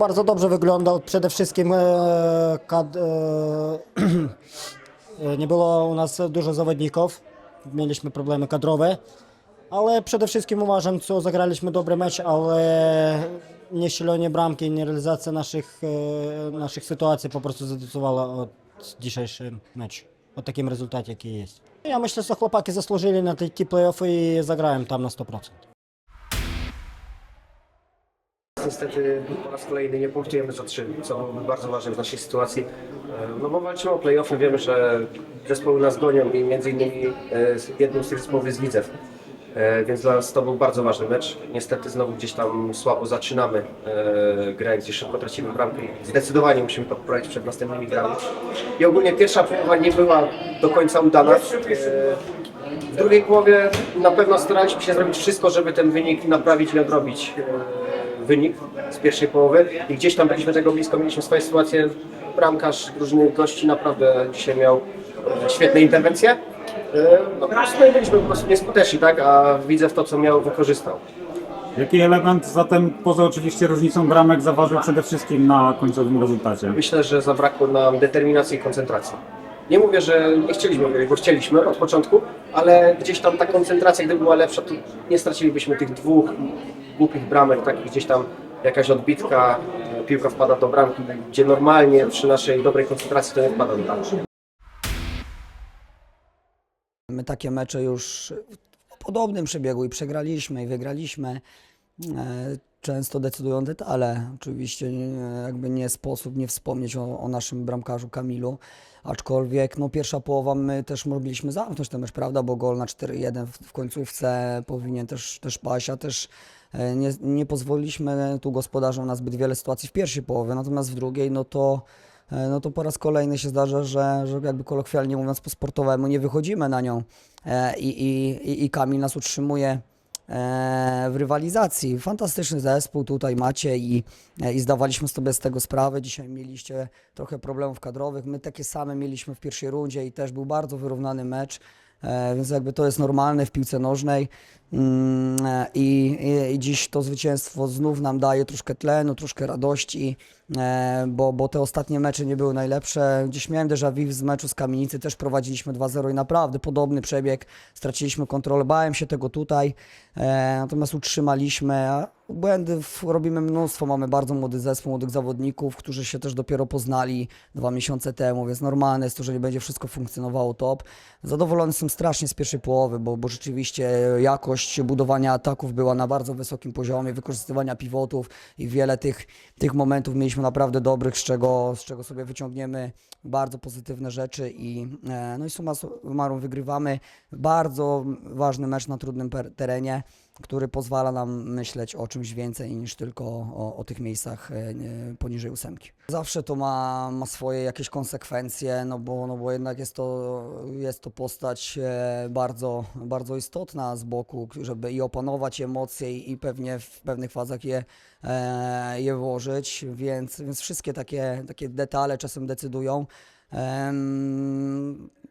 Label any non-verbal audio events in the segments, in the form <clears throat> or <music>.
Bardzo dobrze wyglądał. Przede wszystkim e, kad, e, <clears throat> e, nie było u nas dużo zawodników. Mieliśmy problemy kadrowe. Ale przede wszystkim uważam, co zagraliśmy dobry mecz, ale nie strzelenie bramki, nie realizacja naszych, e, naszych sytuacji po prostu zadecydowała o dzisiejszym meczu. O takim rezultacie, jaki jest. Ja myślę, że chłopaki zasłużyli na te play-offy i zagrałem tam na 100%. Niestety po raz kolejny nie punktujemy za trzy, co byłoby bardzo ważne w naszej sytuacji. E, No bo walczymy o play-offy, wiemy, że zespoły nas gonią i między innymi e, jednym z tych zespołów jest Widzew. E, Więc dla nas to był bardzo ważny mecz. Niestety znowu gdzieś tam słabo zaczynamy grę, gdzie szybko tracimy bramkę. i Zdecydowanie musimy poprawić przed następnymi grami. I ogólnie pierwsza połowa nie była do końca udana. W drugiej połowie na pewno staraliśmy się zrobić wszystko, żeby ten wynik naprawić i odrobić wynik z pierwszej połowy. I gdzieś tam byliśmy tego blisko, mieliśmy swoje sytuacje. Bramkarz drużyny gości naprawdę dzisiaj miał e, świetne interwencje. E, No po prostu my byliśmy po prostu nieskuteczni, tak? A widzę w to, co miał, wykorzystał. Jaki element zatem, poza oczywiście różnicą bramek, zaważył przede wszystkim na końcowym rezultacie? Myślę, że zabrakło nam determinacji i koncentracji. Nie mówię, że nie chcieliśmy bo chcieliśmy od początku, ale gdzieś tam ta koncentracja, gdyby była lepsza, to nie stracilibyśmy tych dwóch głupich bramek, takich gdzieś tam jakaś odbitka, e, piłka wpada do bramki, gdzie normalnie przy naszej dobrej koncentracji to nie wpada do bramki. My takie mecze już w podobnym przebiegu i przegraliśmy i wygraliśmy. E, Często decydują detale. Oczywiście nie- jakby nie sposób nie wspomnieć o, o naszym bramkarzu Kamilu. Aczkolwiek no, pierwsza połowa my też mogliśmy zamknąć ten mecz, prawda? Bo gol na 4-1 w, w końcówce powinien też, też paść, a też e, nie, nie pozwoliliśmy tu gospodarzom na zbyt wiele sytuacji w pierwszej połowie, natomiast w drugiej no to E, no to po raz kolejny się zdarza, że, że jakby kolokwialnie mówiąc po sportowemu nie wychodzimy na nią e, i, i, i- Kamil nas utrzymuje e, w rywalizacji. Fantastyczny zespół tutaj macie i, e, i zdawaliśmy sobie z tego sprawę. Dzisiaj mieliście trochę problemów kadrowych. My takie same mieliśmy w pierwszej rundzie i też był bardzo wyrównany mecz. E, Więc jakby to jest normalne w piłce nożnej Mm, e, i, i, i dziś to zwycięstwo znów nam daje troszkę tlenu, troszkę radości, e, bo, bo te ostatnie mecze nie były najlepsze. Dziś miałem déjà vu z meczu z Kamienicy, też prowadziliśmy 2-0 i naprawdę podobny przebieg, straciliśmy kontrolę, bałem się tego tutaj, natomiast utrzymaliśmy. A Błędów robimy mnóstwo, mamy bardzo młody zespół, młodych zawodników, którzy się też dopiero poznali dwa miesiące temu, więc normalne jest to, że nie będzie wszystko funkcjonowało top. Zadowolony jestem strasznie z pierwszej połowy, bo, bo rzeczywiście jakość budowania ataków była na bardzo wysokim poziomie, wykorzystywania pivotów i wiele tych, tych momentów mieliśmy naprawdę dobrych, z czego, z czego sobie wyciągniemy bardzo pozytywne rzeczy i, e, no i summa summarum wygrywamy bardzo ważny mecz na trudnym terenie który pozwala nam myśleć o czymś więcej niż tylko o, o tych miejscach e, poniżej ósemki. Zawsze to ma, ma swoje jakieś konsekwencje, no bo, no bo jednak jest to, jest to postać e, bardzo, bardzo istotna z boku, żeby i opanować emocje i, i pewnie w pewnych fazach je, e, je włożyć, więc, więc wszystkie takie, takie detale czasem decydują.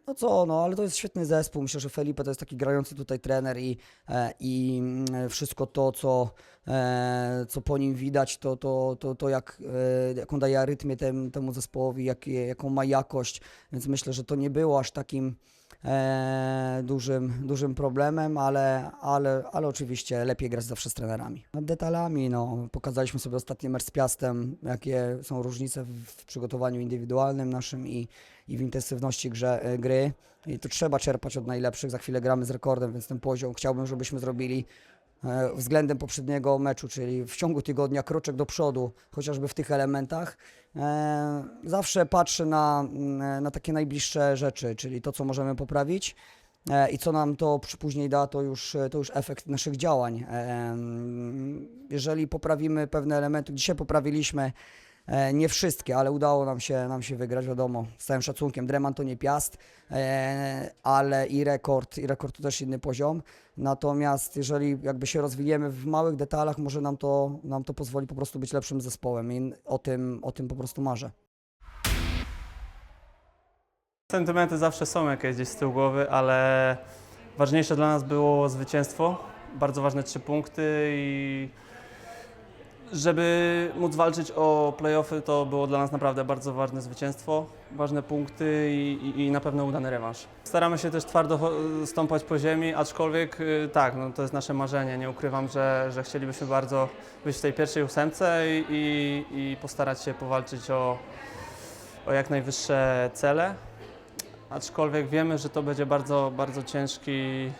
No co, no ale to jest świetny zespół. Myślę, że Felipe to jest taki grający tutaj trener i, e, i mm, wszystko to, co, e, co po nim widać, to, to, to, to jak, e, jaką daje arytmię tem, temu zespołowi, jak, jaką ma jakość, więc myślę, że to nie było aż takim dużym, dużym problemem, ale, ale, ale oczywiście lepiej grać zawsze z trenerami. Nad detalami, no, pokazaliśmy sobie ostatni mecz z Piastem, jakie są różnice w, przygotowaniu indywidualnym naszym i, i w intensywności grze, e, gry. I to trzeba czerpać od najlepszych. Za chwilę gramy z rekordem, więc ten poziom chciałbym, żebyśmy zrobili e, względem poprzedniego meczu, czyli w ciągu tygodnia kroczek do przodu, chociażby w tych elementach. E, Zawsze patrzę na, mm, na takie najbliższe rzeczy, czyli to, co możemy poprawić. E, I co nam to później da, to już, to już efekt naszych działań. E, Jeżeli poprawimy pewne elementy, dzisiaj poprawiliśmy E, Nie wszystkie, ale udało nam się, nam się wygrać, wiadomo, z całym szacunkiem. Dreman to nie Piast, e, ale i rekord, i rekord to też inny poziom. Natomiast jeżeli jakby się rozwijemy w małych detalach, może nam to, nam to pozwoli po prostu być lepszym zespołem i o tym, o tym po prostu marzę. Sentymenty zawsze są jakieś gdzieś z tyłu głowy, ale ważniejsze dla nas było zwycięstwo. Bardzo ważne trzy punkty i Żeby móc walczyć o playoffy, to było dla nas naprawdę bardzo ważne zwycięstwo, ważne punkty i, i, i na pewno udany rewanż. Staramy się też twardo stąpać po ziemi, aczkolwiek y, tak, no, to jest nasze marzenie. Nie ukrywam, że, że chcielibyśmy bardzo być w tej pierwszej ósemce i, i, i postarać się powalczyć o, o jak najwyższe cele. Aczkolwiek wiemy, że to będzie bardzo, bardzo ciężki,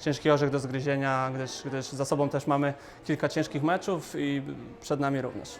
ciężki orzech do zgryzienia, gdyż, gdyż za sobą też mamy kilka ciężkich meczów i przed nami również.